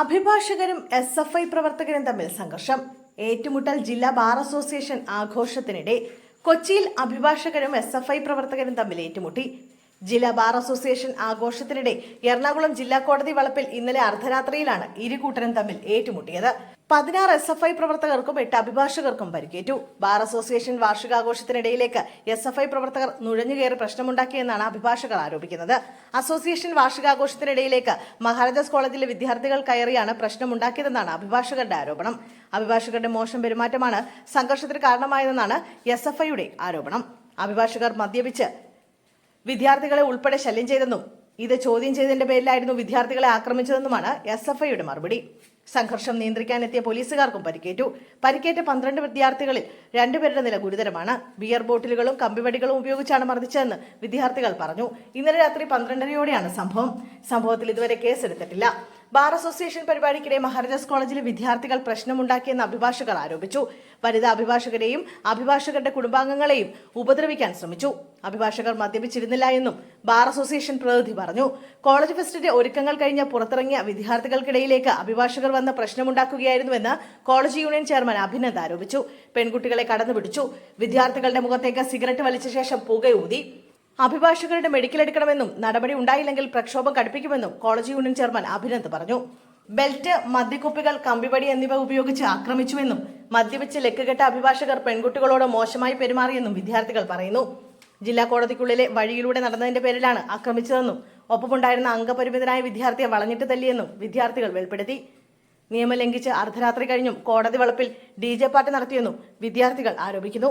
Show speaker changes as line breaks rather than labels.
അഭിഭാഷകരും S F I പ്രവർത്തകരും തമ്മിൽ സംഘർഷം. ഏറ്റുമുട്ടൽ ജില്ലാ ബാർ അസോസിയേഷൻ ആഘോഷത്തിനിടെ കൊച്ചിയിൽ അഭിഭാഷകരും എസ് എഫ് ഐ പ്രവർത്തകരും തമ്മിൽ ഏറ്റുമുട്ടി. ജില്ലാ ബാർ അസോസിയേഷൻ ആഘോഷത്തിനിടെ എറണാകുളം ജില്ലാ കോടതി വളപ്പിൽ ഇന്നലെ അർദ്ധരാത്രിയിലാണ് ഇരുകൂട്ടരും തമ്മിൽ ഏറ്റുമുട്ടിയത്. പതിനാറ് എസ് എഫ് ഐ പ്രവർത്തകർക്കും എട്ട് അഭിഭാഷകർക്കും പരിക്കേറ്റു. ബാർ അസോസിയേഷൻ വാർഷികാഘോഷത്തിനിടയിലേക്ക് എസ് എഫ് ഐ പ്രവർത്തകർ നുഴഞ്ഞുകയറി പ്രശ്നമുണ്ടാക്കിയെന്നാണ് അഭിഭാഷകർ ആരോപിക്കുന്നത്. അസോസിയേഷൻ വാർഷികാഘോഷത്തിനിടയിലേക്ക് മഹാരാജാസ് കോളേജിലെ വിദ്യാർത്ഥികൾ കയറിയാണ് പ്രശ്നമുണ്ടാക്കിയതെന്നാണ് അഭിഭാഷകരുടെ ആരോപണം. അഭിഭാഷകരുടെ മോശം പെരുമാറ്റമാണ് സംഘർഷത്തിന് കാരണമായതെന്നാണ് എസ് എഫ് ഐയുടെ ആരോപണം. അഭിഭാഷകർ മദ്യപിച്ച് വിദ്യാർത്ഥികളെ ഉൾപ്പെടെ ശല്യം ചെയ്തെന്നും ഇത് ചോദ്യം ചെയ്തതിന്റെ പേരിലായിരുന്നു വിദ്യാർത്ഥികളെ ആക്രമിച്ചതെന്നുമാണ് എസ് എഫ് ഐയുടെ മറുപടി. സംഘർഷം നിയന്ത്രിക്കാനെത്തിയ പോലീസുകാർക്കും പരിക്കേറ്റു. പരിക്കേറ്റ പന്ത്രണ്ട് വിദ്യാർത്ഥികളിൽ രണ്ടുപേരുടെ നില ഗുരുതരമാണ്. ബിയർ ബോട്ടിലുകളും കമ്പിവടികളും ഉപയോഗിച്ചാണ് മർദ്ദിച്ചതെന്ന് വിദ്യാർത്ഥികൾ പറഞ്ഞു. ഇന്നലെ രാത്രി പന്ത്രണ്ടരയോടെയാണ് സംഭവം. സംഭവത്തിൽ ഇതുവരെ കേസെടുത്തിട്ടില്ല. ബാർ അസോസിയേഷൻ പരിപാടിക്കിടെ മഹാരാജാസ് കോളേജിലെ വിദ്യാർത്ഥികൾ പ്രശ്നമുണ്ടാക്കിയെന്ന് അഭിഭാഷകർ ആരോപിച്ചു. വനിതാ അഭിഭാഷകരെയും അഭിഭാഷകരുടെ കുടുംബാംഗങ്ങളെയും ഉപദ്രവിക്കാൻ ശ്രമിച്ചു. അഭിഭാഷകർ മദ്യപിച്ചിരുന്നില്ല എന്നും ബാർ അസോസിയേഷൻ പ്രതിനിധി പറഞ്ഞു. കോളേജ് ഫെസ്റ്റിന്റെ ഒരുക്കങ്ങൾ കഴിഞ്ഞ് പുറത്തിറങ്ങിയ വിദ്യാർത്ഥികൾക്കിടയിലേക്ക് അഭിഭാഷകർ വന്ന് പ്രശ്നമുണ്ടാക്കുകയായിരുന്നുവെന്ന് കോളേജ് യൂണിയൻ ചെയർമാൻ അഭിനന്ദ് ആരോപിച്ചു. പെൺകുട്ടികളെ കടന്നുപിടിച്ചു. വിദ്യാർത്ഥികളുടെ മുഖത്തേക്ക് സിഗരറ്റ് വലിച്ച ശേഷം പുകയൂതി. അഭിഭാഷകരുടെ മെഡിക്കൽ എടുക്കണമെന്നും നടപടി ഉണ്ടായില്ലെങ്കിൽ പ്രക്ഷോഭം കടുപ്പിക്കുമെന്നും കോളേജ് യൂണിയൻ ചെയർമാൻ അഭിനന്ദ് പറഞ്ഞു. ബെൽറ്റ് മദ്യക്കുപ്പികൾ കമ്പിവടി എന്നിവ ഉപയോഗിച്ച് ആക്രമിച്ചുവെന്നും മദ്യപിച്ച് ലക്കുകെട്ട അഭിഭാഷകർ പെൺകുട്ടികളോട് മോശമായി പെരുമാറിയെന്നും വിദ്യാർത്ഥികൾ പറയുന്നു. ജില്ലാ കോടതിക്കുള്ളിലെ വഴിയിലൂടെ നടന്നതിന്റെ പേരിലാണ് ആക്രമിച്ചതെന്നും ഒപ്പമുണ്ടായിരുന്ന അംഗപരിമിതനായ വിദ്യാർത്ഥിയെ വളഞ്ഞിട്ട് തല്ലിയെന്നും വിദ്യാർത്ഥികൾ വെളിപ്പെടുത്തി. നിയമം ലംഘിച്ച് അർദ്ധരാത്രി കഴിഞ്ഞും കോടതി വളപ്പിൽ ഡി ജെ പാർട്ടി നടത്തിയെന്നും വിദ്യാർത്ഥികൾ ആരോപിക്കുന്നു.